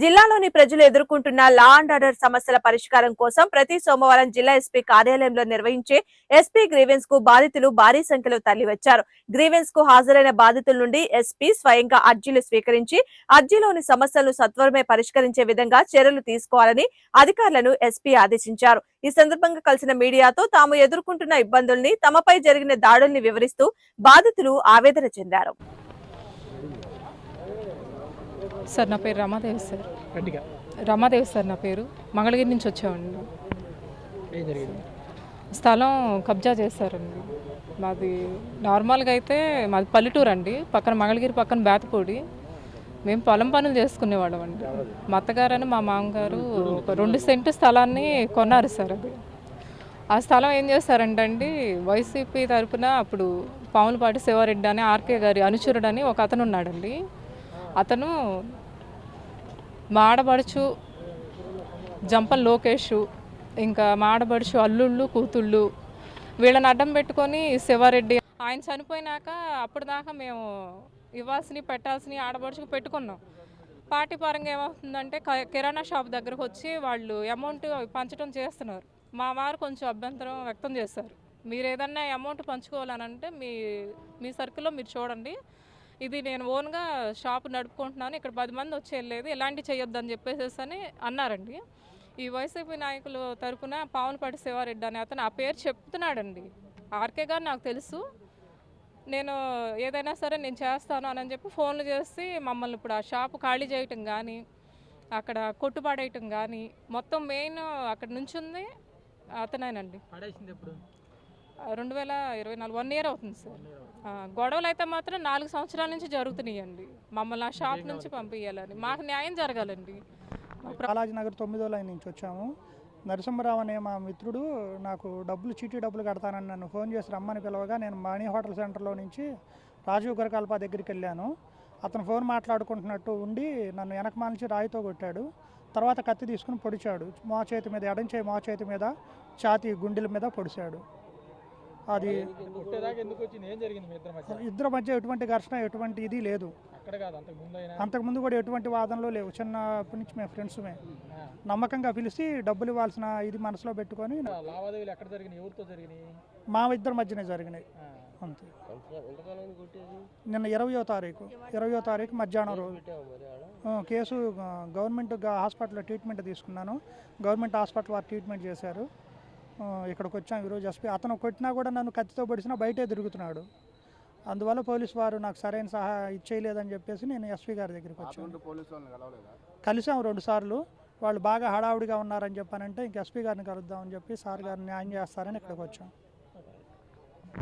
జిల్లాలోని ప్రజలు ఎదుర్కొంటున్న లా అండ్ ఆర్డర్ సమస్యల పరిష్కారం కోసం ప్రతి సోమవారం జిల్లా ఎస్పీ కార్యాలయంలో నిర్వహించే ఎస్పీ గ్రీవెన్స్కు బాధితులు భారీ సంఖ్యలో తరలివచ్చారు. గ్రీవెన్స్కు హాజరైన బాధితుల నుండి ఎస్పీ స్వయంగా అర్జీలు స్వీకరించి అర్జీలోని సమస్యలను సత్వరమే పరిష్కరించే విధంగా చర్యలు తీసుకోవాలని అధికారులను ఎస్పీ ఆదేశించారు. ఈ సందర్భంగా కలిసిన మీడియాతో తాము ఎదుర్కొంటున్న ఇబ్బందుల్ని తమపై జరిగిన దాడుల్ని వివరిస్తూ బాధితులు ఆవేదన చెందారు. సార్ నా పేరు రమాదేవి సార్. గట్టిగా? రమాదేవి సార్ నా పేరు. మంగళగిరి నుంచి వచ్చామండి. ఏం జరిగింది? స్థలం కబ్జా చేశారండి. మాది నార్మల్గా అయితే మాది పల్లెటూరు అండి. పక్కన మంగళగిరి పక్కన బేతపూడి. మేము పొలం పనులు చేసుకునేవాళ్ళం అండి. మా అత్తగారని మా మామగారు ఒక రెండు సెంటు స్థలాన్ని కొన్నారు సార్ అది. ఆ స్థలం ఏం చేశారంటే అండి వైసీపీ తరపున అప్పుడు పాములపాటి శివారెడ్డి అని ఆర్కే గారి అనుచరుడు అని ఒక అతను ఉన్నాడండి. అతను మాడబడుచు జంపల్ లోకేష్ ఇంకా మాడబడుచు అల్లుళ్ళు కూతుళ్ళు వీళ్ళని అడ్డం పెట్టుకొని శివారెడ్డి. ఆయన చనిపోయినాక దాకా మేము ఇవ్వాల్సినవి పెట్టాల్సినవి ఆడబడుచుకు పెట్టుకున్నాం. పార్టీ పరంగా ఏమవుతుందంటే క- కిరాణా షాప్ దగ్గరకు వచ్చి వాళ్ళు అమౌంట్ పంచడం చేస్తున్నారు. మా వారు కొంచెం అభ్యంతరం వ్యక్తం చేశారు. మీరు ఏదన్నా అమౌంట్ పంచుకోవాలనంటే మీ మీ సర్కిల్లో మీరు చూడండి. ఇది నేను ఓన్గా షాప్ నడుపుకుంటున్నాను ఇక్కడ పది మంది వచ్చి వెళ్ళలేదు ఎలాంటి చేయొద్దని చెప్పేసేసి అని అన్నారండి. ఈ వైసీపీ నాయకులు తరపున పావనపాటి శివారెడ్డి అనే అతను ఆ పేరు చెప్తున్నాడండి. ఆర్కే గారు నాకు తెలుసు. నేను ఏదైనా సరే నేను చేస్తాను అని చెప్పి ఫోన్లు చేసి మమ్మల్ని ఇప్పుడు ఆ షాపు ఖాళీ చేయటం కానీ అక్కడ కొట్టుపాడేయటం కానీ మొత్తం మెయిన్ అక్కడ నుంచి ఉంది అతనేనండి. పడేసింది రెండు వేల ఇరవై నాలుగు వన్ ఇయర్ అవుతుంది సార్. గొడవలు అయితే మాత్రం నాలుగు సంవత్సరాల నుంచి జరుగుతున్నాయండి. మమ్మల్ని ఆ షాప్ నుంచి పంపించాలని మాకు న్యాయం జరగాలండి. బాలాజీ నగర్ తొమ్మిదో లైన్ నుంచి వచ్చాము. నరసింహరావు అనే మా మిత్రుడు నాకు డబ్బులు చీటీ డబ్బులు కడతానని నన్ను ఫోన్ చేసి రమ్మని పిలవగా నేను మణి హోటల్ సెంటర్లో నుంచి రాజీవ్ గురకల్ప దగ్గరికి వెళ్ళాను. అతను ఫోన్ మాట్లాడుకుంటున్నట్టు ఉండి నన్ను వెనక నుంచి రాయితో కొట్టాడు. తర్వాత కత్తి తీసుకుని పొడిచాడు. మో చేతి మీద ఎడం చేయి మో చేతి మీద ఛాతీ గుండెల మీద పొడిచాడు. అది కొట్టేదాకా ఎందుకు వచ్చింది? ఏం జరిగింది మీ ఇద్దరి మధ్య? ఇద్దరి మధ్య ఎటువంటి ఘర్షణ ఎటువంటి ఇది లేదు. అక్కడ కాదు అంతకు ముందు అయినా అంతకుముందు కూడా ఎటువంటి వాదనలు లేవు. చిన్నప్పటి నుంచి మేము ఫ్రెండ్స్మే నమ్మకంగా పిలిచి డబ్బులు ఇవ్వాల్సిన ఇది మనసులో పెట్టుకొని లావాదేవీలు ఎక్కడ జరిగినాయి? ఎవరితో జరిగినాయి? మా ఇద్దరి మధ్యనే జరిగినాయి. అంతే. నిన్న ఇరవయో తారీఖు. ఇరవయో తారీఖు మధ్యాహ్నం రోజు. కేసు గవర్నమెంట్ హాస్పిటల్లో ట్రీట్మెంట్ తీసుకున్నాను. గవర్నమెంట్ హాస్పిటల్ వారు ట్రీట్మెంట్ చేశారు. ఇక్కడికి వచ్చాం ఈరోజు ఎస్పీ. అతను కొట్టినా కూడా నన్ను కత్తితో పొడిచినా బయటే తిరుగుతున్నాడు. అందువల్ల పోలీసు వారు నాకు సరైన సహా ఇచ్చేయలేదని చెప్పేసి నేను ఎస్పీ గారి దగ్గరికి వచ్చాను. కలిసాం రెండు సార్లు. వాళ్ళు బాగా హడావుడిగా ఉన్నారని చెప్పానంటే ఇంక ఎస్పీ గారిని కలుద్దామని చెప్పి సార్ గారిని న్యాయం చేస్తారని ఇక్కడికి వచ్చాం.